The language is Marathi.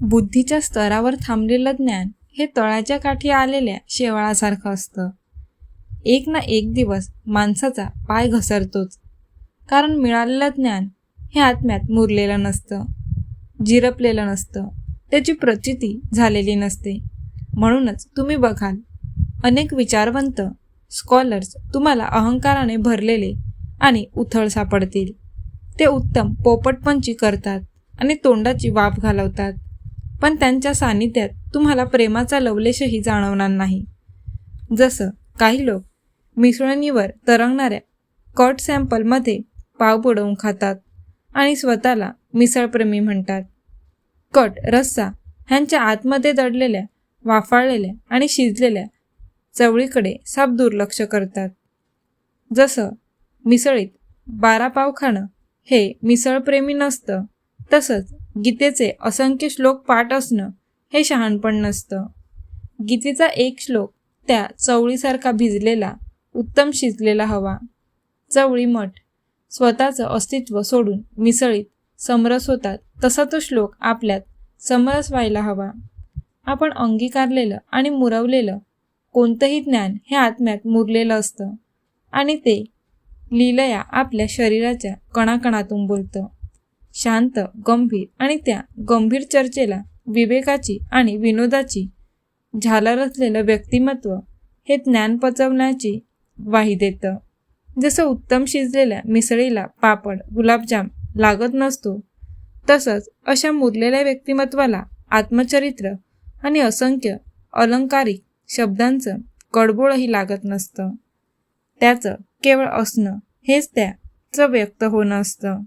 बुद्धीच्या स्तरावर थांबलेलं ज्ञान हे तळाच्या काठी आलेल्या शेवाळासारखं असतं. एक ना एक दिवस माणसाचा पाय घसरतोच. कारण मिळालेलं ज्ञान हे आत्म्यात मुरलेलं नसतं. जिरपलेलं नसतं. त्याची प्रचिती झालेली नसते. म्हणूनच तुम्ही बघाल अनेक विचारवंत स्कॉलर्स तुम्हाला अहंकाराने भरलेले आणि उथळ सापडतील. ते उत्तम पोपटपंची करतात आणि तोंडाची वाफ घालवतात. पण त्यांच्या सानिध्यात तुम्हाला प्रेमाचा लवलेशही जाणवणार नाही. जसं काही लोक मिसळणीवर तरंगणाऱ्या कट सॅम्पलमध्ये पाव बुडवून खातात आणि स्वतःला मिसळप्रेमी म्हणतात. कट रस्सा ह्यांच्या आतमध्ये दडलेल्या वाफाळलेल्या आणि शिजलेल्या चवळीकडे साप दुर्लक्ष करतात. जसं मिसळीत बारा पाव खाणं हे मिसळप्रेमी नसतं तसंच गीतेचे असंख्य श्लोक पाठ असणं हे शहाणपण नसतं. गीतेचा एक श्लोक त्या चवळीसारखा भिजलेला उत्तम शिजलेला हवा. चवळी मठ स्वतःचं अस्तित्व सोडून मिसळीत समरस होतात तसा तो श्लोक आपल्यात समरस व्हायला हवा. आपण अंगीकारलेलं आणि मुरवलेलं कोणतंही ज्ञान हे आत्म्यात मुरलेलं असतं आणि ते लीलया आपल्या शरीराच्या कणाकणातून बोलतं. शांत गंभीर आणि त्या गंभीर चर्चेला विवेकाची आणि विनोदाची झालर असलेलं व्यक्तिमत्व हे ज्ञान पचवण्याची वाही देतं. जसं उत्तम शिजलेल्या मिसळीला पापड गुलाबजाम लागत नसतो तसंच अशा मुरलेल्या व्यक्तिमत्वाला आत्मचरित्र आणि असंख्य अलंकारिक शब्दांचं कडबोळही लागत नसतं. त्याचं केवळ असणं हेच त्याचं व्यक्त होणं असतं.